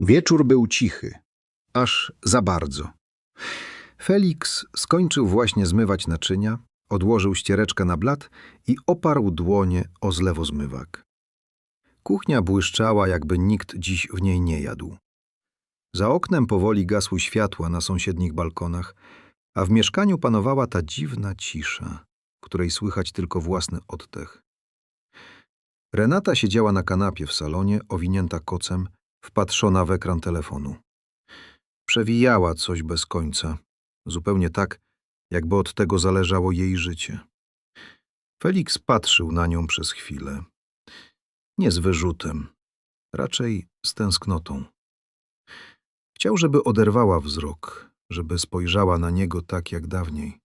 Wieczór był cichy, aż za bardzo. Felix skończył właśnie zmywać naczynia, odłożył ściereczkę na blat i oparł dłonie o zlewozmywak. Kuchnia błyszczała, jakby nikt dziś w niej nie jadł. Za oknem powoli gasły światła na sąsiednich balkonach, a w mieszkaniu panowała ta dziwna cisza, której słychać tylko własny oddech. Renata siedziała na kanapie w salonie, owinięta kocem, wpatrzona w ekran telefonu. Przewijała coś bez końca, zupełnie tak, jakby od tego zależało jej życie. Felix patrzył na nią przez chwilę. Nie z wyrzutem, raczej z tęsknotą. Chciał, żeby oderwała wzrok, żeby spojrzała na niego tak jak dawniej.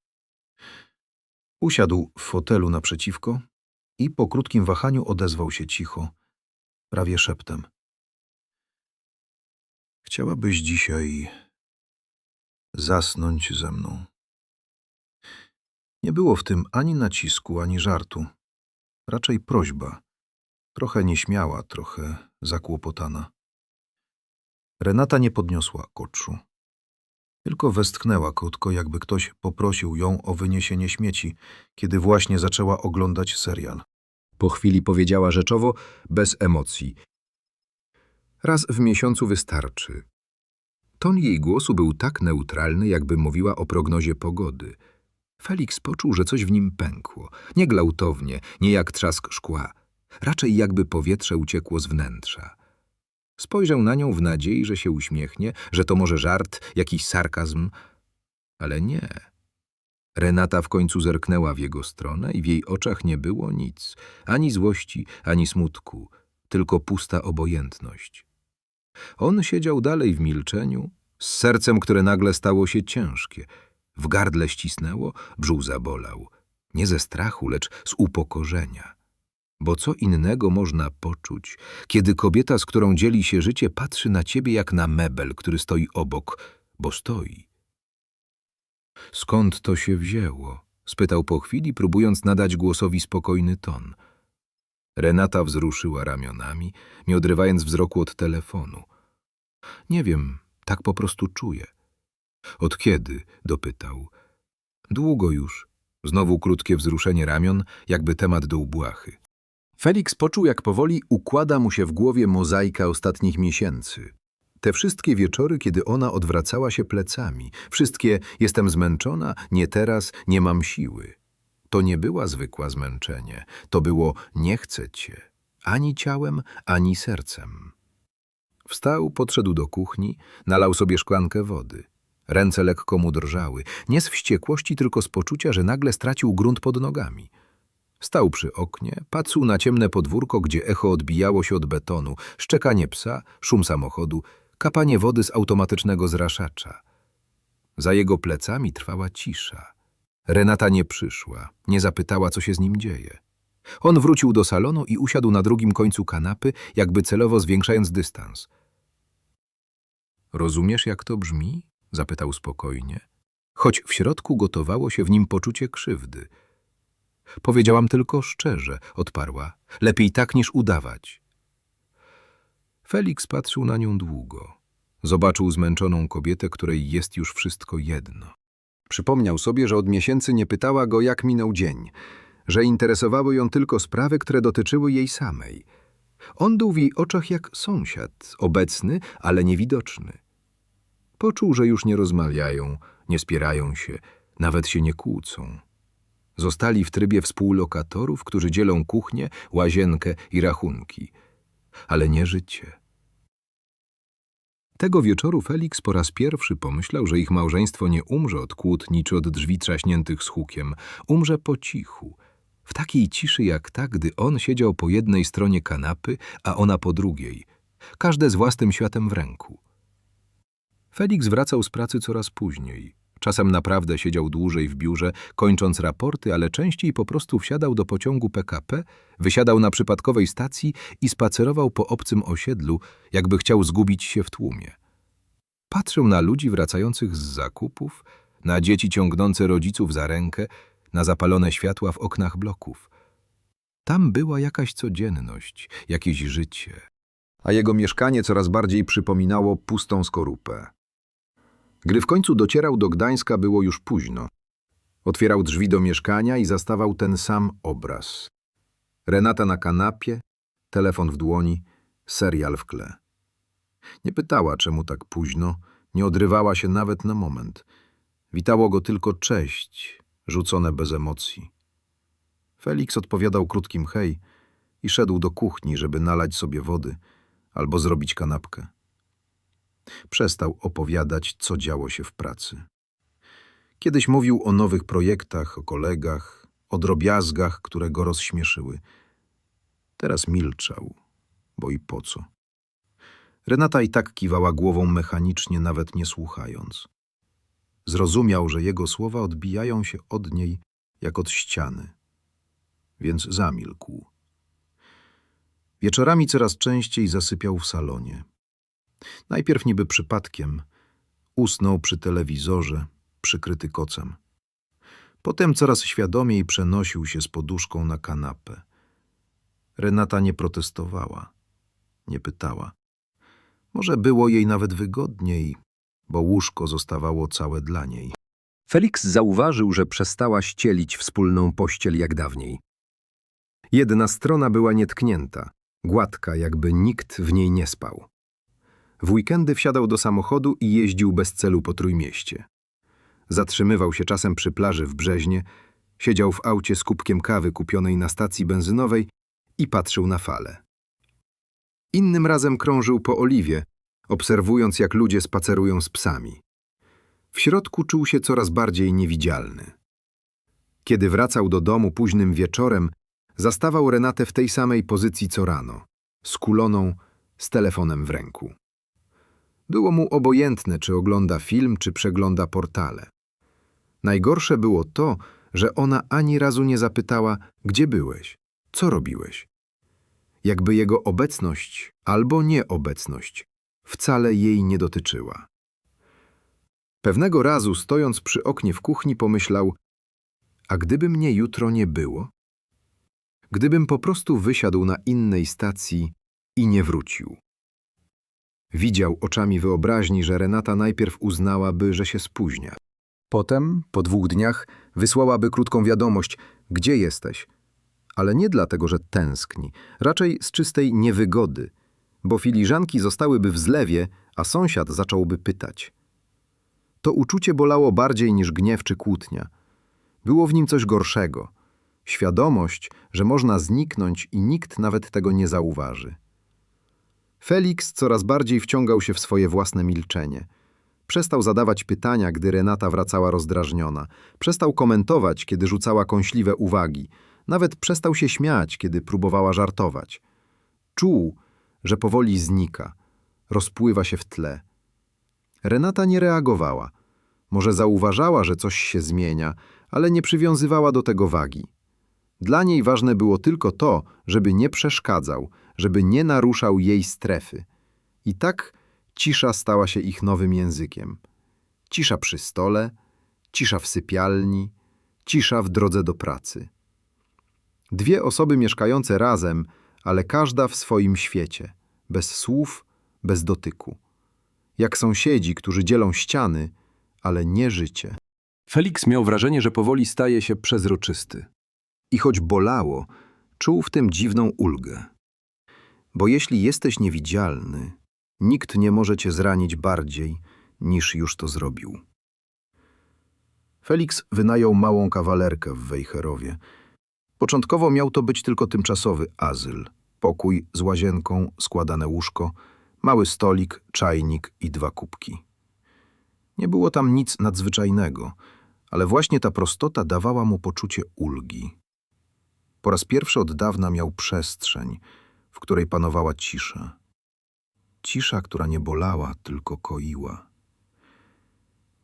Usiadł w fotelu naprzeciwko i po krótkim wahaniu odezwał się cicho, prawie szeptem. Chciałabyś dzisiaj zasnąć ze mną. Nie było w tym ani nacisku, ani żartu. Raczej prośba. Trochę nieśmiała, trochę zakłopotana. Renata nie podniosła koczu. Tylko westchnęła krótko, jakby ktoś poprosił ją o wyniesienie śmieci, kiedy właśnie zaczęła oglądać serial. Po chwili powiedziała rzeczowo, bez emocji. Raz w miesiącu wystarczy. Ton jej głosu był tak neutralny, jakby mówiła o prognozie pogody. Felix poczuł, że coś w nim pękło. Nie glautownie, nie jak trzask szkła. Raczej jakby powietrze uciekło z wnętrza. Spojrzał na nią w nadziei, że się uśmiechnie, że to może żart, jakiś sarkazm. Ale nie. Renata w końcu zerknęła w jego stronę i w jej oczach nie było nic. Ani złości, ani smutku. Tylko pusta obojętność. On siedział dalej w milczeniu, z sercem, które nagle stało się ciężkie. W gardle ścisnęło, brzuch zabolał. Nie ze strachu, lecz z upokorzenia. Bo co innego można poczuć, kiedy kobieta, z którą dzieli się życie, patrzy na ciebie jak na mebel, który stoi obok, bo stoi. Skąd to się wzięło? spytał po chwili, próbując nadać głosowi spokojny ton. Renata wzruszyła ramionami, nie odrywając wzroku od telefonu. Nie wiem, tak po prostu czuję. Od kiedy? dopytał. Długo już. Znowu krótkie wzruszenie ramion, jakby temat do ubłachy. Felix poczuł, jak powoli układa mu się w głowie mozaika ostatnich miesięcy. Te wszystkie wieczory, kiedy ona odwracała się plecami, wszystkie jestem zmęczona, nie teraz, nie mam siły. To nie była zwykła zmęczenie, to było nie chcę cię, ani ciałem, ani sercem. Wstał, podszedł do kuchni, nalał sobie szklankę wody. Ręce lekko mu drżały, nie z wściekłości, tylko z poczucia, że nagle stracił grunt pod nogami. Stał przy oknie, patrzył na ciemne podwórko, gdzie echo odbijało się od betonu, szczekanie psa, szum samochodu, kapanie wody z automatycznego zraszacza. Za jego plecami trwała cisza. Renata nie przyszła, nie zapytała, co się z nim dzieje. On wrócił do salonu i usiadł na drugim końcu kanapy, jakby celowo zwiększając dystans. Rozumiesz, jak to brzmi? zapytał spokojnie, choć w środku gotowało się w nim poczucie krzywdy. Powiedziałam tylko szczerze, odparła. Lepiej tak niż udawać. Felix patrzył na nią długo. Zobaczył zmęczoną kobietę, której jest już wszystko jedno. Przypomniał sobie, że od miesięcy nie pytała go, jak minął dzień, że interesowały ją tylko sprawy, które dotyczyły jej samej. On był w jej oczach jak sąsiad, obecny, ale niewidoczny. Poczuł, że już nie rozmawiają, nie spierają się, nawet się nie kłócą. Zostali w trybie współlokatorów, którzy dzielą kuchnię, łazienkę i rachunki. Ale nie życie. Tego wieczoru Felix po raz pierwszy pomyślał, że ich małżeństwo nie umrze od kłótni czy od drzwi trzaśniętych z hukiem. Umrze po cichu. W takiej ciszy jak ta, gdy on siedział po jednej stronie kanapy, a ona po drugiej. Każde z własnym światem w ręku. Felix wracał z pracy coraz później. Czasem naprawdę siedział dłużej w biurze, kończąc raporty, ale częściej po prostu wsiadał do pociągu PKP, wysiadał na przypadkowej stacji i spacerował po obcym osiedlu, jakby chciał zgubić się w tłumie. Patrzył na ludzi wracających z zakupów, na dzieci ciągnące rodziców za rękę, na zapalone światła w oknach bloków. Tam była jakaś codzienność, jakieś życie. a jego mieszkanie coraz bardziej przypominało pustą skorupę. Gdy w końcu docierał do Gdańska, było już późno. Otwierał drzwi do mieszkania i zastawał ten sam obraz. Renata na kanapie, telefon w dłoni, serial w tle. Nie pytała, czemu tak późno, nie odrywała się nawet na moment. Witało go tylko cześć, rzucone bez emocji. Felix odpowiadał krótkim hej i szedł do kuchni, żeby nalać sobie wody albo zrobić kanapkę. Przestał opowiadać, co działo się w pracy. Kiedyś mówił o nowych projektach, o kolegach, o drobiazgach, które go rozśmieszyły. Teraz milczał, bo i po co. Renata i tak kiwała głową mechanicznie, nawet nie słuchając. Zrozumiał, że jego słowa odbijają się od niej jak od ściany, więc zamilkł. Wieczorami coraz częściej zasypiał w salonie. Najpierw niby przypadkiem usnął przy telewizorze, przykryty kocem. Potem coraz świadomiej przenosił się z poduszką na kanapę. Renata nie protestowała, nie pytała. Może było jej nawet wygodniej, bo łóżko zostawało całe dla niej. Felix zauważył, że przestała ścielić wspólną pościel jak dawniej. Jedna strona była nietknięta, gładka, jakby nikt w niej nie spał. W weekendy wsiadał do samochodu i jeździł bez celu po Trójmieście. Zatrzymywał się czasem przy plaży w Brzeźnie, siedział w aucie z kubkiem kawy kupionej na stacji benzynowej i patrzył na fale. Innym razem krążył po Oliwie, obserwując jak ludzie spacerują z psami. W środku czuł się coraz bardziej niewidzialny. Kiedy wracał do domu późnym wieczorem, zastawał Renatę w tej samej pozycji co rano, skuloną, z telefonem w ręku. Było mu obojętne, czy ogląda film, czy przegląda portale. Najgorsze było to, że ona ani razu nie zapytała, gdzie byłeś, co robiłeś. Jakby jego obecność albo nieobecność wcale jej nie dotyczyła. Pewnego razu, stojąc przy oknie w kuchni, pomyślał, a gdyby mnie jutro nie było? Gdybym po prostu wysiadł na innej stacji i nie wrócił. Widział oczami wyobraźni, że Renata najpierw uznałaby, że się spóźnia. Potem, po dwóch dniach, wysłałaby krótką wiadomość, gdzie jesteś. Ale nie dlatego, że tęskni, raczej z czystej niewygody, bo filiżanki zostałyby w zlewie, a sąsiad zacząłby pytać. To uczucie bolało bardziej niż gniew czy kłótnia. Było w nim coś gorszego. Świadomość, że można zniknąć i nikt nawet tego nie zauważy. Felix coraz bardziej wciągał się w swoje własne milczenie. Przestał zadawać pytania, gdy Renata wracała rozdrażniona. Przestał komentować, kiedy rzucała kąśliwe uwagi. Nawet przestał się śmiać, kiedy próbowała żartować. Czuł, że powoli znika, rozpływa się w tle. Renata nie reagowała. Może zauważała, że coś się zmienia, ale nie przywiązywała do tego wagi. Dla niej ważne było tylko to, żeby nie przeszkadzał, żeby nie naruszał jej strefy. I tak cisza stała się ich nowym językiem. Cisza przy stole, cisza w sypialni, cisza w drodze do pracy. Dwie osoby mieszkające razem, ale każda w swoim świecie, bez słów, bez dotyku. Jak sąsiedzi, którzy dzielą ściany, ale nie życie. Felix miał wrażenie, że powoli staje się przezroczysty. I choć bolało, czuł w tym dziwną ulgę. Bo jeśli jesteś niewidzialny, nikt nie może cię zranić bardziej, niż już to zrobił. Felix wynajął małą kawalerkę w Wejherowie. Początkowo miał to być tylko tymczasowy azyl. Pokój z łazienką, składane łóżko, mały stolik, czajnik i dwa kubki. Nie było tam nic nadzwyczajnego, ale właśnie ta prostota dawała mu poczucie ulgi. Po raz pierwszy od dawna miał przestrzeń, w której panowała cisza. Cisza, która nie bolała, tylko koiła.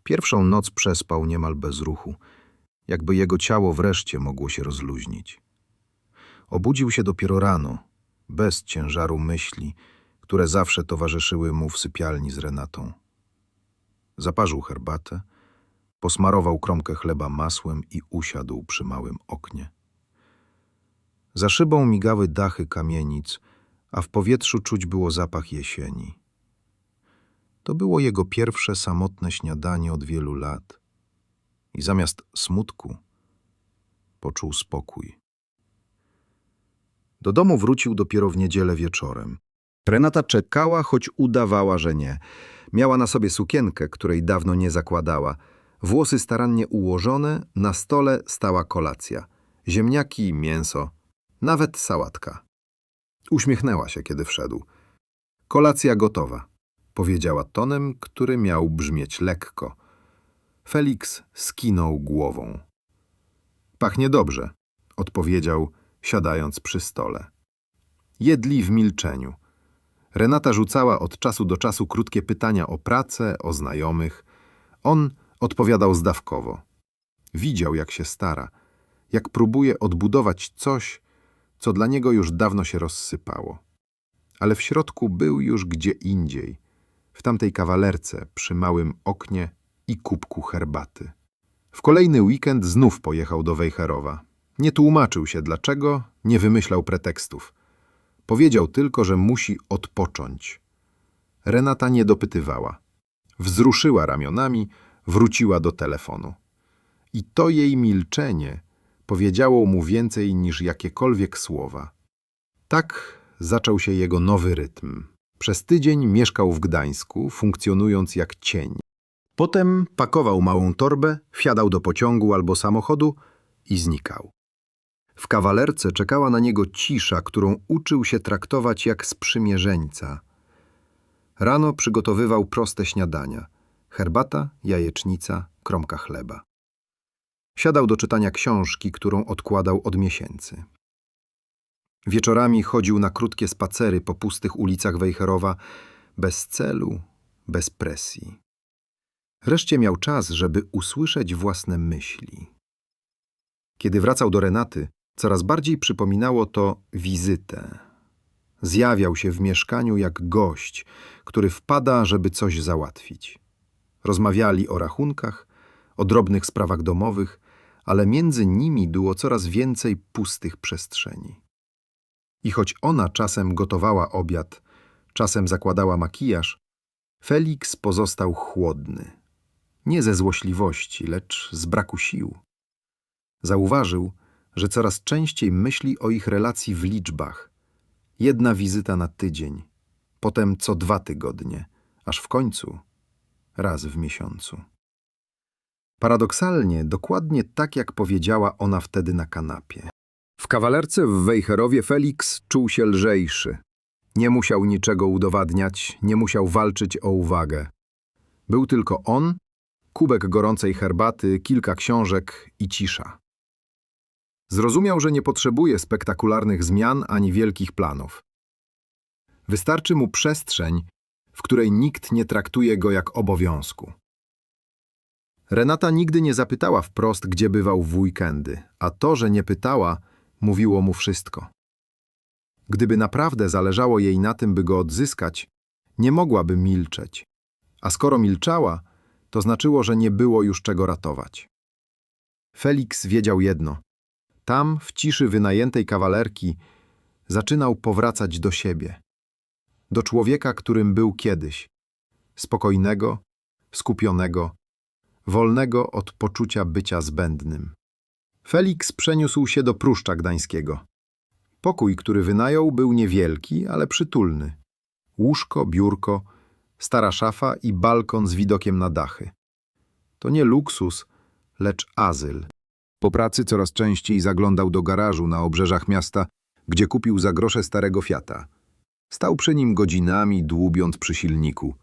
Pierwszą noc przespał niemal bez ruchu, jakby jego ciało wreszcie mogło się rozluźnić. Obudził się dopiero rano, bez ciężaru myśli, które zawsze towarzyszyły mu w sypialni z Renatą. Zaparzył herbatę, posmarował kromkę chleba masłem i usiadł przy małym oknie. Za szybą migały dachy kamienic, a w powietrzu czuć było zapach jesieni. To było jego pierwsze samotne śniadanie od wielu lat i zamiast smutku poczuł spokój. Do domu wrócił dopiero w niedzielę wieczorem. Renata czekała, choć udawała, że nie. Miała na sobie sukienkę, której dawno nie zakładała. Włosy starannie ułożone, na stole stała kolacja. Ziemniaki, mięso, nawet sałatka. Uśmiechnęła się, kiedy wszedł. Kolacja gotowa, powiedziała tonem, który miał brzmieć lekko. Felix skinął głową. Pachnie dobrze, odpowiedział, siadając przy stole. Jedli w milczeniu. Renata rzucała od czasu do czasu krótkie pytania o pracę, o znajomych. On odpowiadał zdawkowo. Widział, jak się stara, jak próbuje odbudować coś, co dla niego już dawno się rozsypało. Ale w środku był już gdzie indziej, w tamtej kawalerce przy małym oknie i kubku herbaty. W kolejny weekend znów pojechał do Wejherowa. Nie tłumaczył się dlaczego, nie wymyślał pretekstów. Powiedział tylko, że musi odpocząć. Renata nie dopytywała. Wzruszyła ramionami, wróciła do telefonu. I to jej milczenie powiedziało mu więcej niż jakiekolwiek słowa. Tak zaczął się jego nowy rytm. Przez tydzień mieszkał w Gdańsku, funkcjonując jak cień. Potem pakował małą torbę, wsiadał do pociągu albo samochodu i znikał. W kawalerce czekała na niego cisza, którą uczył się traktować jak sprzymierzeńca. Rano przygotowywał proste śniadania. Herbata, jajecznica, kromka chleba. Siadał do czytania książki, którą odkładał od miesięcy. Wieczorami chodził na krótkie spacery po pustych ulicach Wejherowa, bez celu, bez presji. Wreszcie miał czas, żeby usłyszeć własne myśli. Kiedy wracał do Renaty, coraz bardziej przypominało to wizytę. Zjawiał się w mieszkaniu jak gość, który wpada, żeby coś załatwić. Rozmawiali o rachunkach, o drobnych sprawach domowych, ale między nimi było coraz więcej pustych przestrzeni. I choć ona czasem gotowała obiad, czasem zakładała makijaż, Felix pozostał chłodny. Nie ze złośliwości, lecz z braku sił. Zauważył, że coraz częściej myśli o ich relacji w liczbach. Jedna wizyta na tydzień, potem co dwa tygodnie, aż w końcu raz w miesiącu. Paradoksalnie, dokładnie tak jak powiedziała ona wtedy na kanapie. W kawalerce w Wejherowie Felix czuł się lżejszy. Nie musiał niczego udowadniać, nie musiał walczyć o uwagę. Był tylko on, kubek gorącej herbaty, kilka książek i cisza. Zrozumiał, że nie potrzebuje spektakularnych zmian ani wielkich planów. Wystarczy mu przestrzeń, w której nikt nie traktuje go jak obowiązku. Renata nigdy nie zapytała wprost, gdzie bywał w weekendy, a to, że nie pytała, mówiło mu wszystko. Gdyby naprawdę zależało jej na tym, by go odzyskać, nie mogłaby milczeć. A skoro milczała, to znaczyło, że nie było już czego ratować. Felix wiedział jedno. Tam, w ciszy wynajętej kawalerki, zaczynał powracać do siebie. Do człowieka, którym był kiedyś. Spokojnego, skupionego, wolnego od poczucia bycia zbędnym. Felix przeniósł się do Pruszcza Gdańskiego. Pokój, który wynajął, był niewielki, ale przytulny. Łóżko, biurko, stara szafa i balkon z widokiem na dachy. To nie luksus, lecz azyl. Po pracy coraz częściej zaglądał do garażu na obrzeżach miasta, gdzie kupił za grosze starego Fiata. Stał przy nim godzinami, dłubiąc przy silniku.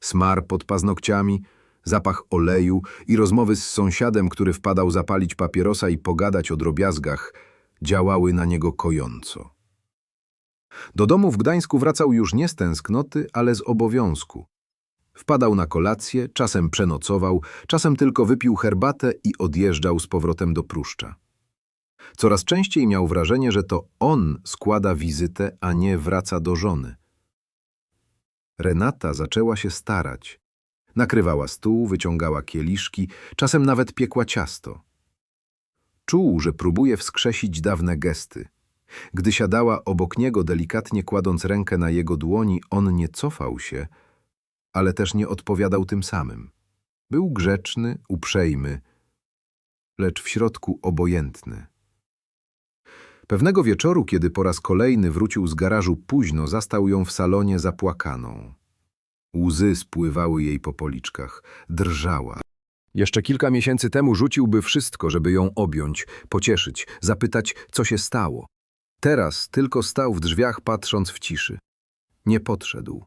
Smar pod paznokciami, zapach oleju i rozmowy z sąsiadem, który wpadał zapalić papierosa i pogadać o drobiazgach, działały na niego kojąco. Do domu w Gdańsku wracał już nie z tęsknoty, ale z obowiązku. Wpadał na kolację, czasem przenocował, czasem tylko wypił herbatę i odjeżdżał z powrotem do Pruszcza. Coraz częściej miał wrażenie, że to on składa wizytę, a nie wraca do żony. Renata zaczęła się starać. Nakrywała stół, wyciągała kieliszki, czasem nawet piekła ciasto. Czuł, że próbuje wskrzesić dawne gesty. Gdy siadała obok niego, delikatnie kładąc rękę na jego dłoni, on nie cofał się, ale też nie odpowiadał tym samym. Był grzeczny, uprzejmy, lecz w środku obojętny. Pewnego wieczoru, kiedy po raz kolejny wrócił z garażu późno, zastał ją w salonie zapłakaną. Łzy spływały jej po policzkach, drżała. Jeszcze kilka miesięcy temu rzuciłby wszystko, żeby ją objąć, pocieszyć, zapytać, co się stało. Teraz tylko stał w drzwiach, patrząc w ciszy. Nie podszedł.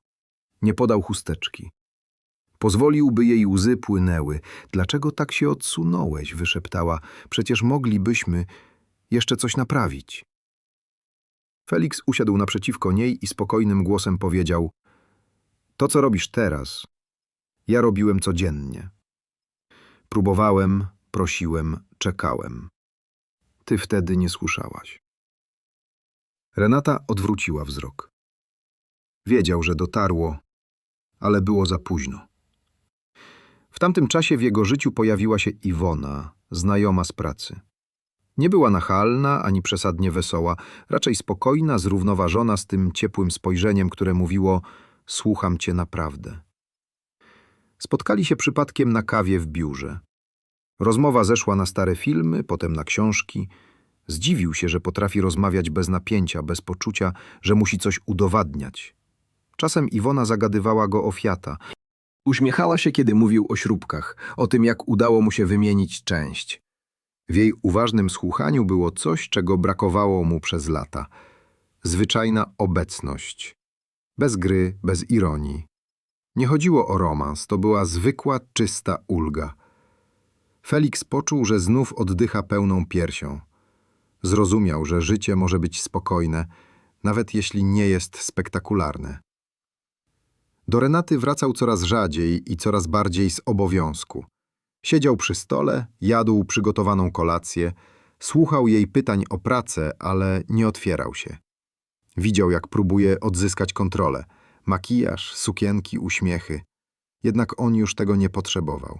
Nie podał chusteczki. Pozwoliłby jej łzy płynęły. Dlaczego tak się odsunąłeś? wyszeptała. Przecież moglibyśmy jeszcze coś naprawić. Felix usiadł naprzeciwko niej i spokojnym głosem powiedział: To, co robisz teraz, ja robiłem codziennie. Próbowałem, prosiłem, czekałem. Ty wtedy nie słyszałaś. Renata odwróciła wzrok. Wiedział, że dotarło, ale było za późno. W tamtym czasie w jego życiu pojawiła się Iwona, znajoma z pracy. Nie była nachalna ani przesadnie wesoła, raczej spokojna, zrównoważona z tym ciepłym spojrzeniem, które mówiło: Słucham cię naprawdę. Spotkali się przypadkiem na kawie w biurze. Rozmowa zeszła na stare filmy, potem na książki. Zdziwił się, że potrafi rozmawiać bez napięcia, bez poczucia, że musi coś udowadniać. Czasem Iwona zagadywała go o Fiata. Uśmiechała się, kiedy mówił o śrubkach, o tym, jak udało mu się wymienić część. W jej uważnym słuchaniu było coś, czego brakowało mu przez lata. Zwyczajna obecność. Bez gry, bez ironii. Nie chodziło o romans, to była zwykła, czysta ulga. Felix poczuł, że znów oddycha pełną piersią. Zrozumiał, że życie może być spokojne, nawet jeśli nie jest spektakularne. Do Renaty wracał coraz rzadziej i coraz bardziej z obowiązku. Siedział przy stole, jadł przygotowaną kolację, słuchał jej pytań o pracę, ale nie otwierał się. Widział, jak próbuje odzyskać kontrolę. Makijaż, sukienki, uśmiechy. Jednak on już tego nie potrzebował.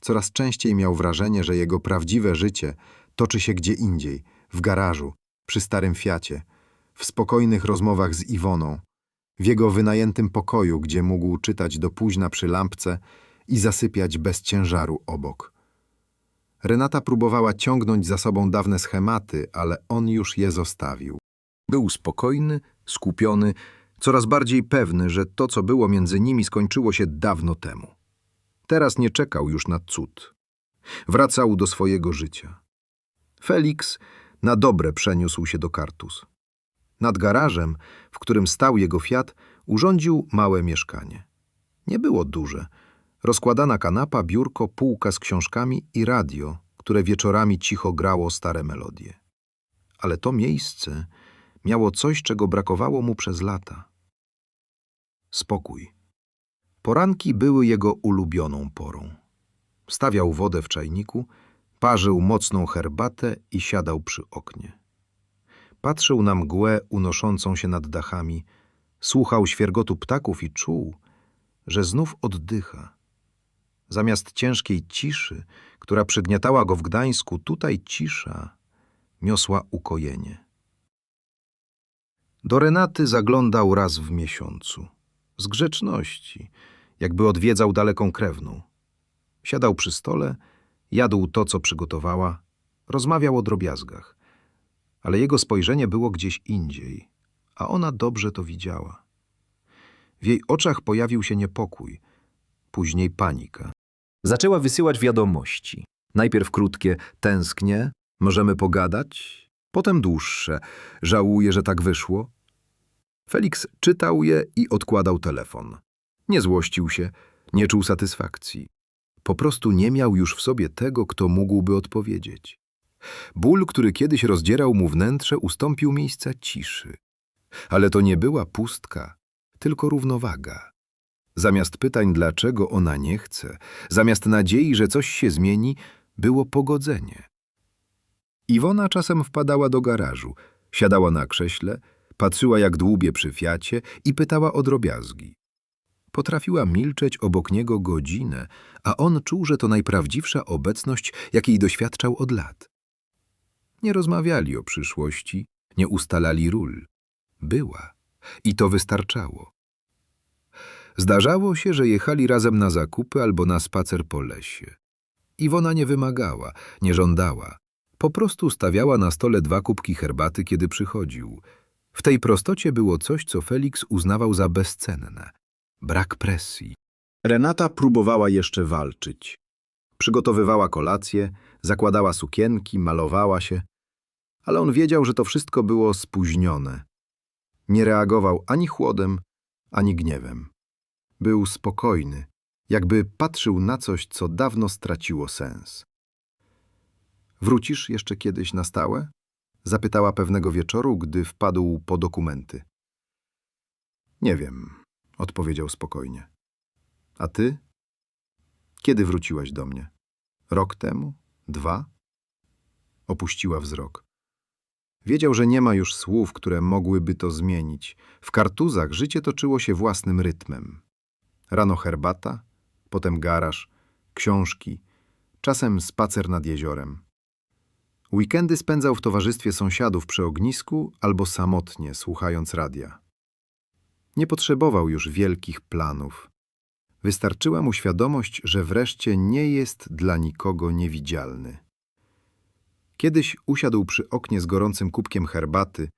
Coraz częściej miał wrażenie, że jego prawdziwe życie toczy się gdzie indziej, w garażu, przy starym Fiacie, w spokojnych rozmowach z Iwoną, w jego wynajętym pokoju, gdzie mógł czytać do późna przy lampce i zasypiać bez ciężaru obok. Renata próbowała ciągnąć za sobą dawne schematy, ale on już je zostawił. Był spokojny, skupiony, coraz bardziej pewny, że to, co było między nimi, skończyło się dawno temu. Teraz nie czekał już na cud. Wracał do swojego życia. Felix na dobre przeniósł się do Kartus. Nad garażem, w którym stał jego Fiat, urządził małe mieszkanie. Nie było duże. Rozkładana kanapa, biurko, półka z książkami i radio, które wieczorami cicho grało stare melodie. Ale to miejsce miało coś, czego brakowało mu przez lata. Spokój. Poranki były jego ulubioną porą. Stawiał wodę w czajniku, parzył mocną herbatę i siadał przy oknie. Patrzył na mgłę unoszącą się nad dachami, słuchał świergotu ptaków i czuł, że znów oddycha. Zamiast ciężkiej ciszy, która przygniatała go w Gdańsku, tutaj cisza niosła ukojenie. Do Renaty zaglądał raz w miesiącu. Z grzeczności, jakby odwiedzał daleką krewną. Siadał przy stole, jadł to, co przygotowała, rozmawiał o drobiazgach. Ale jego spojrzenie było gdzieś indziej, a ona dobrze to widziała. W jej oczach pojawił się niepokój, później panika. Zaczęła wysyłać wiadomości. Najpierw krótkie tęsknię, możemy pogadać, Potem dłuższe. Żałuje, że tak wyszło. Felix czytał je i odkładał telefon. Nie złościł się, nie czuł satysfakcji. Po prostu nie miał już w sobie tego, kto mógłby odpowiedzieć. Ból, który kiedyś rozdzierał mu wnętrze, ustąpił miejsca ciszy. Ale to nie była pustka, tylko równowaga. Zamiast pytań, dlaczego ona nie chce, zamiast nadziei, że coś się zmieni, było pogodzenie. Iwona czasem wpadała do garażu, siadała na krześle, patrzyła jak dłubie przy Fiacie i pytała o drobiazgi. Potrafiła milczeć obok niego godzinę, a on czuł, że to najprawdziwsza obecność, jakiej doświadczał od lat. Nie rozmawiali o przyszłości, Nie ustalali ról. Była. I to wystarczało. Zdarzało się, że jechali razem na zakupy albo na spacer po lesie. Iwona nie wymagała, nie żądała. Po prostu stawiała na stole dwa kubki herbaty, kiedy przychodził. W tej prostocie było coś, co Felix uznawał za bezcenne. Brak presji. Renata próbowała jeszcze walczyć. Przygotowywała kolację, zakładała sukienki, malowała się, ale on wiedział, że to wszystko było spóźnione. Nie reagował ani chłodem, ani gniewem. Był spokojny, jakby patrzył na coś, co dawno straciło sens. Wrócisz jeszcze kiedyś na stałe? Zapytała pewnego wieczoru, gdy wpadł po dokumenty. Nie wiem, odpowiedział spokojnie. A ty? Kiedy wróciłaś do mnie? Rok temu? Dwa? Opuściła wzrok. Wiedział, że nie ma już słów, które mogłyby to zmienić. W kartuzach życie toczyło się własnym rytmem. Rano herbata, potem garaż, książki, czasem spacer nad jeziorem. Weekendy spędzał w towarzystwie sąsiadów przy ognisku albo samotnie, słuchając radia. Nie potrzebował już wielkich planów. Wystarczyła mu świadomość, że wreszcie nie jest dla nikogo niewidzialny. Kiedyś usiadł przy oknie z gorącym kubkiem herbaty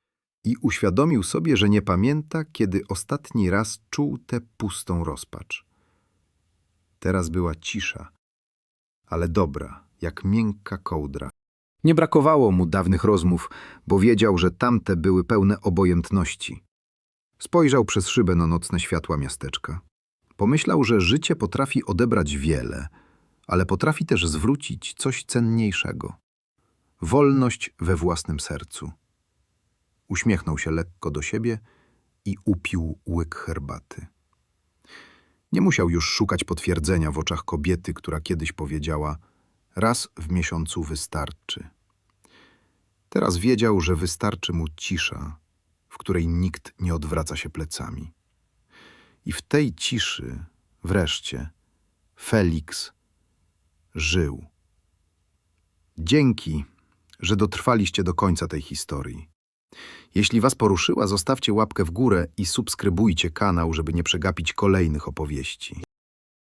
i uświadomił sobie, że nie pamięta, kiedy ostatni raz czuł tę pustą rozpacz. Teraz była cisza, ale dobra, jak miękka kołdra. Nie brakowało mu dawnych rozmów, bo wiedział, że tamte były pełne obojętności. Spojrzał przez szybę na nocne światła miasteczka. Pomyślał, że życie potrafi odebrać wiele, ale potrafi też zwrócić coś cenniejszego. Wolność we własnym sercu. Uśmiechnął się lekko do siebie i upił łyk herbaty. Nie musiał już szukać potwierdzenia w oczach kobiety, która kiedyś powiedziała: Raz w miesiącu wystarczy. Teraz wiedział, że wystarczy mu cisza, w której nikt nie odwraca się plecami. I w tej ciszy, wreszcie, Felix żył. Dzięki, że dotrwaliście do końca tej historii. Jeśli Was poruszyła, zostawcie łapkę w górę i subskrybujcie kanał, żeby nie przegapić kolejnych opowieści.